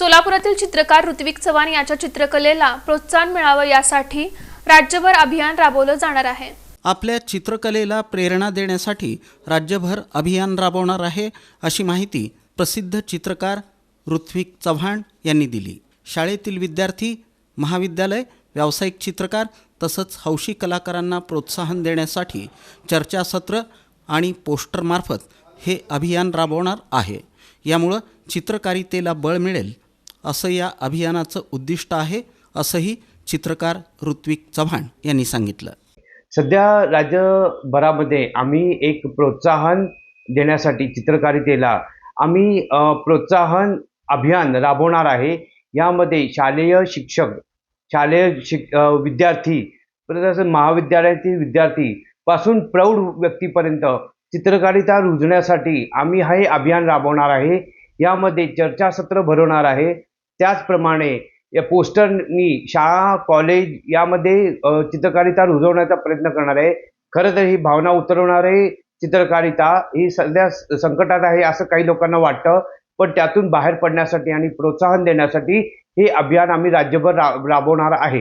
सोलापुरातील चित्रकार ऋत्विक चव्हाण याच्या चित्रकलेला प्रोत्साहन मिळावं यासाठी राज्यभर अभियान राबवलं जाणार आहे. आपल्या चित्रकलेला प्रेरणा देण्यासाठी राज्यभर अभियान राबवणार आहे अशी माहिती प्रसिद्ध चित्रकार ऋत्विक चव्हाण यांनी दिली. शाळेतील विद्यार्थी महाविद्यालय व्यावसायिक चित्रकार तसंच हौशी कलाकारांना प्रोत्साहन देण्यासाठी चर्चासत्र आणि पोस्टरमार्फत हे अभियान राबवणार आहे. यामुळं चित्रकारितेला बळ मिळेल असं या अभियानाचं उद्दिष्ट आहे असंही चित्रकार ऋत्विक चव्हाण यांनी सांगितलं. सध्या राज्यभरामध्ये आम्ही एक प्रोत्साहन देण्यासाठी चित्रकारितेला आम्ही प्रोत्साहन अभियान राबवणार आहे. यामध्ये शालेय शिक्षक शालेय शिक विद्यार्थी परत महाविद्यालयातील विद्यार्थी पासून प्रौढ व्यक्तीपर्यंत चित्रकारिता रुजण्यासाठी आम्ही हे अभियान राबवणार आहे. यामध्ये चर्चासत्र भरवणार आहे. त्याचप्रमाणे या पोस्टरनी शाळा कॉलेज यामध्ये चित्रकारिता रुजवण्याचा प्रयत्न करणार आहे. खरं तर ही भावना उतरवणारे चित्रकारिता ही सध्या संकटात आहे असं काही लोकांना वाटतं. पण त्यातून बाहेर पडण्यासाठी आणि प्रोत्साहन देण्यासाठी हे अभियान आम्ही राज्यभर रा राबवणार आहे.